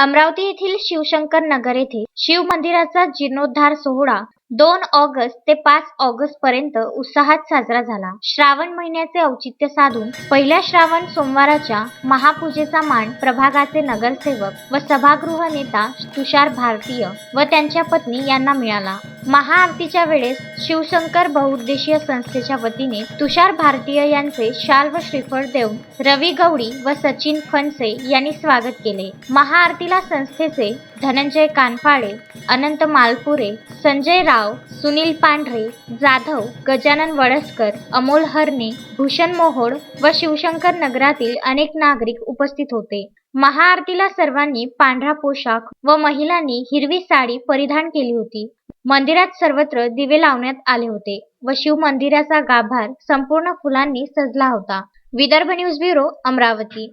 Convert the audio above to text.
अमरावती येथील शिवशंकर नगर येथे शिव मंदिराचा जीर्णोद्धार सोहळा दोन ऑगस्ट ते पाच ऑगस्ट पर्यंत उत्साहात साजरा झाला. श्रावण महिन्याचे औचित्य साधून पहिल्या श्रावण सोमवाराच्या महापूजेचा मान प्रभागाचे नगरसेवक व सभागृह नेता तुषार भारतीय व त्यांच्या पत्नी यांना मिळाला. महाआरतीच्या वेळेस शिवशंकर बहुउद्देशीय संस्थेच्या वतीने तुषार भारतीय यांचे शाल व श्रीफळ देऊन रवी गवडी व सचिन फणसे यांनी स्वागत केले. महाआरतीला संस्थेचे धनंजय कानफाळे अनंत मालपुरे संजय राव सुनील पांढरे जाधव गजानन वडसकर अमोल हरणे भूषण मोहोड व शिवशंकर नगरातील अनेक नागरिक उपस्थित होते. महाआरतीला सर्वांनी पांढरा पोशाख व महिलांनी हिरवी साडी परिधान केली होती. मंदिरात सर्वत्र दिवे लावण्यात आले होते व शिव मंदिराचा गाभार संपूर्ण फुलांनी सजला होता. Vidarbha news bureau Amravati.